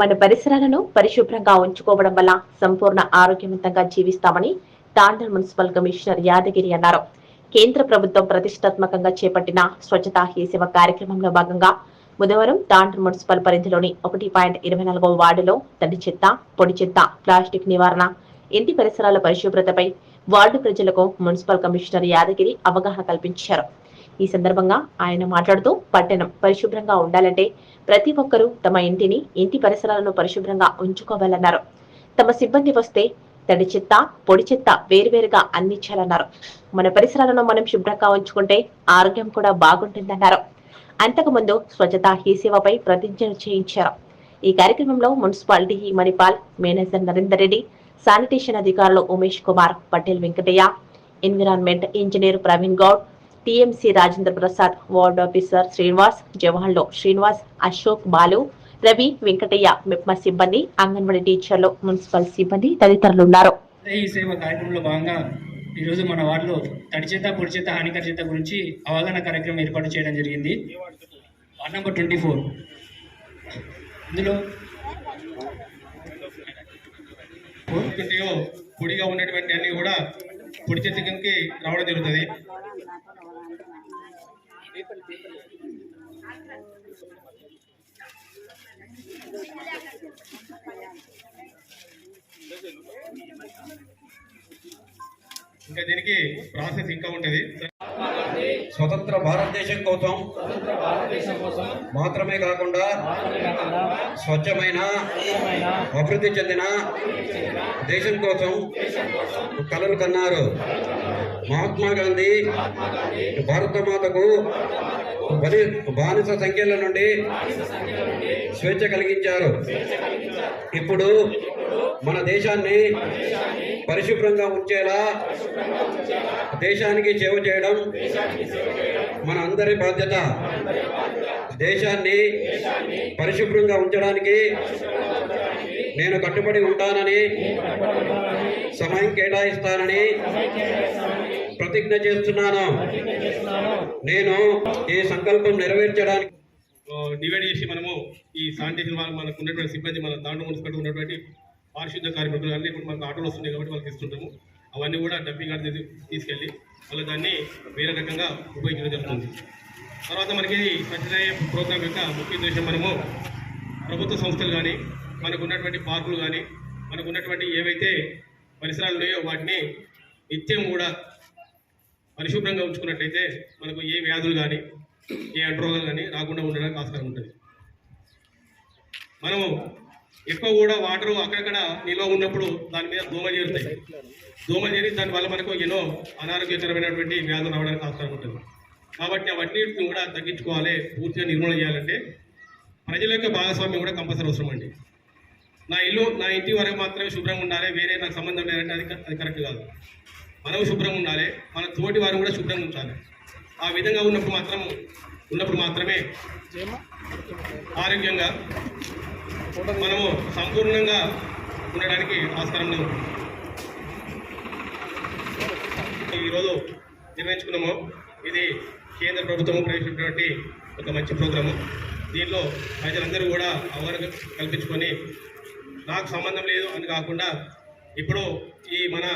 మన పరిసరాలను పరిశుభ్రంగా ఉంచుకోవడం వల్ల సంపూర్ణ ఆరోగ్యవంతంగా జీవిస్తామని తాండల్ మున్సిపల్ కమిషనర్ యాదగిరి అన్నారు. కేంద్ర ప్రభుత్వం ప్రతిష్టాత్మకంగా చేపట్టిన స్వచ్ఛతా హీ సేవ కార్యక్రమంలో భాగంగా బుధవారం తాండల్ మున్సిపల్ పరిధిలోని ఒకటి పాయింట్ ఇరవై నాలుగవ వార్డులో తడి చెత్త పొడి చెత్త ప్లాస్టిక్ నివారణ ఇంటి పరిసరాల పరిశుభ్రతపై వార్డు ప్రజలకు మున్సిపల్ కమిషనర్ యాదగిరి అవగాహన కల్పించారు. ఈ సందర్భంగా ఆయన మాట్లాడుతూ పట్టణం పరిశుభ్రంగా ఉండాలంటే ప్రతి ఒక్కరూ తమ ఇంటిని ఇంటి పరిసరాలను పరిశుభ్రంగా ఉంచుకోవాలన్నారు. తమ సిబ్బంది వస్తే తడి చెత్త పొడి చెత్త వేరువేరుగా అందించాలన్నారు. మన పరిసరాలను మనం శుభ్రంగా ఉంచుకుంటే ఆరోగ్యం కూడా బాగుంటుందన్నారు. అంతకుముందు స్వచ్ఛతా హీ సేవపై ప్రతిజ్ఞ చేయించారు. ఈ కార్యక్రమంలో మున్సిపాలిటీ మణిపాల్ మేనేజర్ నరేందర్ రెడ్డి శానిటేషన్ అధికారులు Umesh Kumar Patel Venkataiah environment engineer Praveen Goud TMC Rajendra Prasad ward officer Srinivas జవహర్లో Srinivas Ashok Balu Ravi Venkataiah MEPMA సిబ్బంది అంగన్వాడీ టీచర్లు మున్సిపల్ సిబ్బంది తదితరులు ఉన్నారు. ఈ సేవ కార్యక్రమంలో భాగంగా ఈరోజు మన వార్డులో తడి చేత పొడి చేత హానికర చేత గురించి అవగాహన కార్యక్రమం ఏర్పాటు చేయడం జరిగింది. Ward number twenty four. ఇందులో పొడిగా ఉన్నటువంటి అన్ని కూడా పొడి కిందకి రావడం జరుగుతుంది. ఇంకా దీనికి ప్రాసెస్ ఇంకా ఉంటుంది. స్వతంత్ర భారతదేశం కోసం మాత్రమే కాకుండా స్వచ్ఛమైన అభివృద్ధి చెందిన దేశం కోసం కలలు కన్నారు. మహాత్మా గాంధీ భారత మాతకు బలి బానిస సంఖ్యల నుండి స్వేచ్ఛ కలిగించారు. ఇప్పుడు మన దేశాన్ని పరిశుభ్రంగా ఉంచేలా దేశానికి సేవ చేయడం మన అందరి బాధ్యత. దేశాన్ని పరిశుభ్రంగా ఉంచడానికి నేను కట్టుబడి ఉంటానని సమయం కేటాయిస్తానని ప్రతిజ్ఞ చేస్తున్నాను. నేను ఈ సంకల్పం నెరవేర్చడానికి డివైడ్ చేసి మనము ఈ శానిటేషన్ వాళ్ళు మనకు ఉన్నటువంటి సిబ్బంది మన దాంట్లో మున్సిపాలిటీ ఉన్నటువంటి పారిశుద్ధ కార్మికులు అన్నీ ఇప్పుడు మనకు ఆటోలు వస్తున్నాయి కాబట్టి వాళ్ళకి ఇస్తుంటాము అవన్నీ కూడా డబ్బింగ్ అనేది తీసుకెళ్ళి వాళ్ళు దాన్ని వేరే రకంగా ఉపయోగించడం జరుగుతుంది. తర్వాత మనకి ఈ స్వచ్ఛత ప్రోగ్రామ్ యొక్క ముఖ్య ఉద్దేశం మనము ప్రభుత్వ సంస్థలు కానీ మనకు ఉన్నటువంటి పార్కులు కానీ మనకు ఉన్నటువంటి ఏవైతే పరిసరాలు ఉన్నాయో వాటిని నిత్యం కూడా పరిశుభ్రంగా ఉంచుకున్నట్టయితే మనకు ఏ వ్యాధులు కానీ ఏ అంటురోగాలు కానీ రాకుండా ఉండడానికి ఆస్కారం ఉంటుంది. మనము ఎక్కువ కూడా వాటర్ అక్కడక్కడ నిల్వ ఉన్నప్పుడు దాని మీద దోమ చేరుతాయి. దోమ చేరి దానివల్ల మనకు ఎన్నో అనారోగ్యకరమైనటువంటి వ్యాధులు రావడానికి ఆస్కారం ఉంటుంది. కాబట్టి అవన్నింటిని కూడా తగ్గించుకోవాలి పూర్తిగా నిర్మూలన చేయాలంటే ప్రజల యొక్క భాగస్వామ్యం కూడా కంపల్సరీ అవసరం అండి. నా ఇల్లు నా ఇంటి వరకు మాత్రమే శుభ్రంగా ఉండాలి. వేరే నాకు సంబంధం లేదంటే అది అది కరెక్ట్ కాదు. మనం శుభ్రంగా ఉండాలి. మన తోటి వారు కూడా శుభ్రంగా ఉంచాలి ఆ విధంగా ఉన్నప్పుడు మాత్రం ఉన్నప్పుడు మాత్రమే ఆరోగ్యంగా మనము సంపూర్ణంగా ఉండడానికి ఆస్కారం ఉంది. ఈరోజు నిర్వహించుకున్నాము. ఇది కేంద్ర ప్రభుత్వం ప్రవేశించినటువంటి ఒక మంచి ప్రోగ్రాము. దీనిలో ప్రజలందరూ కూడా అవగాహన కల్పించుకొని నాకు సంబంధం లేదు అని కాకుండా ఇప్పుడు ఈ మన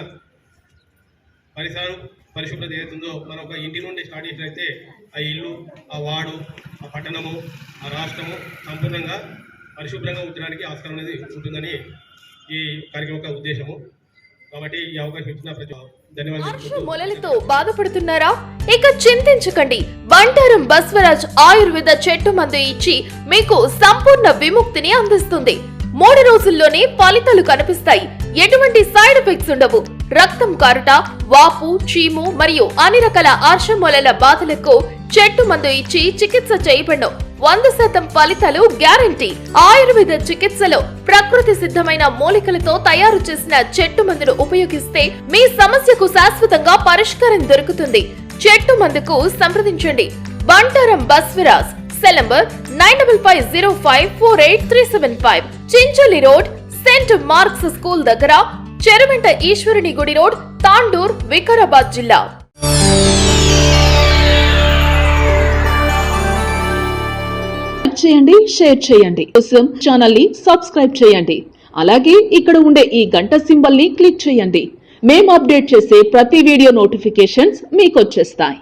పరిసరాలు పరిశుభ్రత ఏదైతుందో మనం ఒక ఇంటి నుండి స్టార్ట్ చేసినట్లయితే ఆ ఇల్లు ఆ వార్డు ఆ పట్టణము ఆ రాష్ట్రము సంపూర్ణంగా పరిశుభ్రంగా ఉంచడానికి ఆస్కారం అనేది ఉంటుందని ఈ కార్యక్రమం యొక్క ఉద్దేశము. కాబట్టి ఈ అవకాశం ఇచ్చిన ప్రతి ధన్యవాదాలు మొలలతో బాధపడుతున్నారా? ఇక చింతించకండి. బండారం బస్వరాజ్ ఆయుర్వేద చెట్టు మందు ఇచ్చి మీకు సంపూర్ణ విముక్తిని అందిస్తుంది. మూడు రోజుల్లోనే ఫలితాలు కనిపిస్తాయి. ఎటువంటి సైడ్ ఎఫెక్ట్స్ ఉండవు. రక్తం కారుట వాపు చీము మరియు అన్ని రకాల ఆర్షమూలల బాధలకు చెట్టు మందు ఇచ్చి చికిత్స చేయబడను. వంద శాతం ఫలితాలు గ్యారంటీ. ఆయుర్వేద చికిత్సలో ప్రకృతి సిద్ధమైన మూలికలతో తయారు చేసిన చెట్టు మందును ఉపయోగిస్తే మీ సమస్యకు శాశ్వతంగా పరిష్కారం దొరుకుతుంది. చెట్టు మందుకు సంప్రదించండి. Bantaram Baswaraj cell number nine double five zero five four eight three seven five Chincholi road saint marks school దగ్గర చెరుమెంట ఈశ్వరుని గుడి రోడ్ తాండూర్ వికారాబాద్ జిల్లా. చేయండి షేర్ చేయండి. కోసం ఛానల్ని సబ్స్క్రైబ్ చేయండి. అలాగే ఇక్కడ ఉండే ఈ గంట సింబల్ని క్లిక్ చేయండి. మేము అప్డేట్ చేసే ప్రతి వీడియో నోటిఫికేషన్స్ మీకు వచ్చేస్తాయి.